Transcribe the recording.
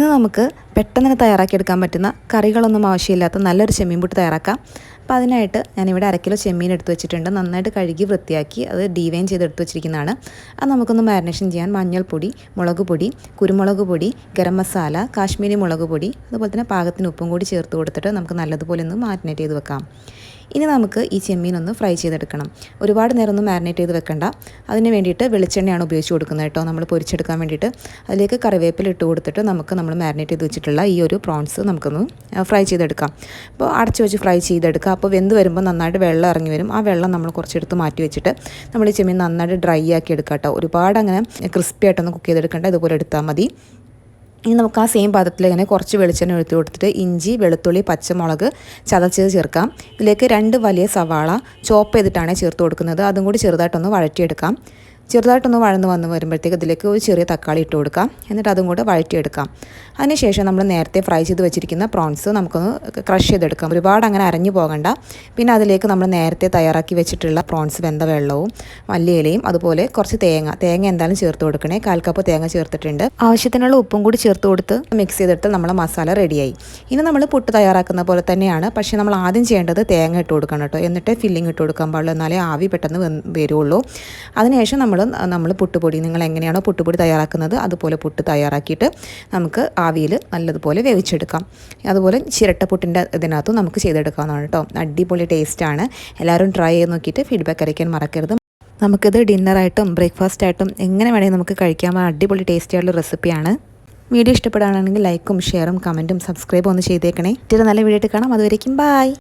ഇന്ന് നമുക്ക് പെട്ടെന്ന് തന്നെ തയ്യാറാക്കിയെടുക്കാൻ പറ്റുന്ന കറികളൊന്നും ആവശ്യമില്ലാത്ത നല്ലൊരു ചെമ്മീൻ പുട്ട് തയ്യാറാക്കാം. അപ്പോൾ അതിനായിട്ട് ഞാനിവിടെ അര കിലോ ചെമ്മീൻ എടുത്ത് വെച്ചിട്ടുണ്ട്. നന്നായിട്ട് കഴുകി വൃത്തിയാക്കി അത് ഡീവൈൻ ചെയ്ത് എടുത്ത് വെച്ചിരിക്കുന്നതാണ്. അത് നമുക്കൊന്ന് മാരിനേഷൻ ചെയ്യാൻ മഞ്ഞൾപ്പൊടി മുളക് പൊടി കുരുമുളക് പൊടി ഗരം മസാല കാശ്മീരി മുളക് പൊടി അതുപോലെ തന്നെ പാകത്തിന് ഉപ്പും കൂടി ചേർത്ത് കൊടുത്തിട്ട് നമുക്ക് നല്ലതുപോലെ ഒന്ന് മാരിനേറ്റ് ചെയ്ത് വെക്കാം. ഇനി നമുക്ക് ഈ ചെമ്മീൻ ഒന്ന് ഫ്രൈ ചെയ്തെടുക്കണം. ഒരുപാട് നേരം ഒന്ന് മാരിനേറ്റ് ചെയ്ത് വെക്കണ്ട. അതിന് വേണ്ടിയിട്ട് വെളിച്ചെണ്ണയാണ് ഉപയോഗിച്ച് കൊടുക്കുന്നത് കേട്ടോ. നമ്മൾ പൊരിച്ചെടുക്കാൻ വേണ്ടിയിട്ട്. അതിലേക്ക് കറിവേപ്പില ഇട്ട് കൊടുത്തിട്ട് നമുക്ക് നമ്മൾ മാരിനേറ്റ് ചെയ്ത് വെച്ചിട്ടുള്ള ഈ ഒരു പ്രോൺസ് നമുക്കൊന്ന് ഫ്രൈ ചെയ്തെടുക്കാം. അപ്പോൾ അടച്ചു വെച്ച് ഫ്രൈ ചെയ്തെടുക്കുക അപ്പോൾ വെന്ത് വരുമ്പോൾ നന്നായിട്ട് വെള്ളം ഇറങ്ങി വരും. ആ വെള്ളം നമ്മൾ കുറച്ചെടുത്ത് മാറ്റി വെച്ചിട്ട് നമ്മൾ ഈ ചെമ്മീൻ നന്നായിട്ട് ഡ്രൈ ആക്കി എടുക്കാം കേട്ടോ. ഒരുപാട് അങ്ങനെ ക്രിസ്പി ആയിട്ടൊന്ന് കുക്ക് ചെയ്തെടുക്കേണ്ട. ഇതുപോലെ എടുത്താൽ മതി. ഇനി നമുക്ക് ആ സെയിം പാത്രത്തിൽ ഇങ്ങനെ കുറച്ച് വെളിച്ചെണ്ണ എഴുത്തി കൊടുത്തിട്ട് ഇഞ്ചി വെളുത്തുള്ളി പച്ചമുളക് ചതച്ചത് ചേർക്കാം. ഇതിലേക്ക് രണ്ട് വലിയ സവാള ചോപ്പ് ചെയ്തിട്ടാണ് ചേർത്ത് കൊടുക്കുന്നത്. അതും കൂടി ചെറുതായിട്ടൊന്ന് വഴറ്റിയെടുക്കാം. ചെറുതായിട്ടൊന്ന് വഴന്ന് വന്ന് വരുമ്പോഴത്തേക്ക് ഇതിലേക്ക് ഒരു ചെറിയ തക്കാളി ഇട്ട് കൊടുക്കാം. എന്നിട്ട് അതും കൂടെ വഴറ്റിയെടുക്കാം. അതിനുശേഷം നമ്മൾ നേരത്തെ ഫ്രൈ ചെയ്ത് വെച്ചിരിക്കുന്ന പ്രോൺസ് നമുക്കൊന്ന് ക്രഷ് ചെയ്തെടുക്കാം. ഒരുപാട് അങ്ങനെ അരഞ്ഞു പോകണ്ട. പിന്നെ അതിലേക്ക് നമ്മൾ നേരത്തെ തയ്യാറാക്കി വെച്ചിട്ടുള്ള പ്രോൺസ് വെന്ത വെള്ളവും മല്ലിയിലയും അതുപോലെ കുറച്ച് തേങ്ങ. തേങ്ങ എന്തായാലും ചേർത്ത് കൊടുക്കണേ. കാൽ കപ്പ് തേങ്ങ ചേർത്തിട്ടുണ്ട്. ആവശ്യത്തിനുള്ള ഉപ്പും കൂടി ചേർത്ത് കൊടുത്ത് മിക്സ് ചെയ്തിട്ട് നമ്മളെ മസാല റെഡിയായി ഇനി നമ്മൾ പുട്ട് തയ്യാറാക്കുന്ന പോലെ തന്നെയാണ്. പക്ഷേ നമ്മൾ ആദ്യം ചെയ്യേണ്ടത് തേങ്ങ ഇട്ട് കൊടുക്കണം കേട്ടോ. എന്നിട്ട് ഫില്ലിംഗ് ഇട്ട് കൊടുക്കാൻ പാടുള്ളൂ. എന്നാലേ ആവി പെട്ടെന്ന് വരുള്ളൂ. അതിനുശേഷം നമ്മൾ നമ്മൾ പുട്ടുപൊടി നിങ്ങൾ എങ്ങനെയാണോ പുട്ടുപൊടി തയ്യാറാക്കുന്നത് അതുപോലെ പുട്ട് തയ്യാറാക്കിയിട്ട് നമുക്ക് ആവിയിൽ നല്ലതുപോലെ വേവിച്ചെടുക്കാം. അതുപോലെ ചിരട്ടപ്പുട്ടിന്റെ ഇതിനകത്തും നമുക്ക് ചെയ്തെടുക്കാവുന്നതാണ് കേട്ടോ. അടിപൊളി ടേസ്റ്റാണ് എല്ലാവരും ട്രൈ ചെയ്ത് നോക്കിയിട്ട് ഫീഡ്ബാക്ക് അയക്കാൻ മറക്കരുത്. നമുക്കിത് ഡിന്നറായിട്ടും ബ്രേക്ക്ഫാസ്റ്റ് ആയിട്ടും എങ്ങനെ വേണമെങ്കിൽ നമുക്ക് കഴിക്കാൻ അടിപൊളി ടേസ്റ്റി ആയിട്ടുള്ള റെസിപ്പിയാണ് വീഡിയോ ഇഷ്ടപ്പെടുകയാണെങ്കിൽ ലൈക്കും ഷെയറും കമന്റും സബ്സ്ക്രൈബും ഒന്ന് ചെയ്തേക്കണേ. ഇത്തിരി നല്ല വീഡിയോ ആയിട്ട് കാണാം. അതുവരേക്കും ബായ്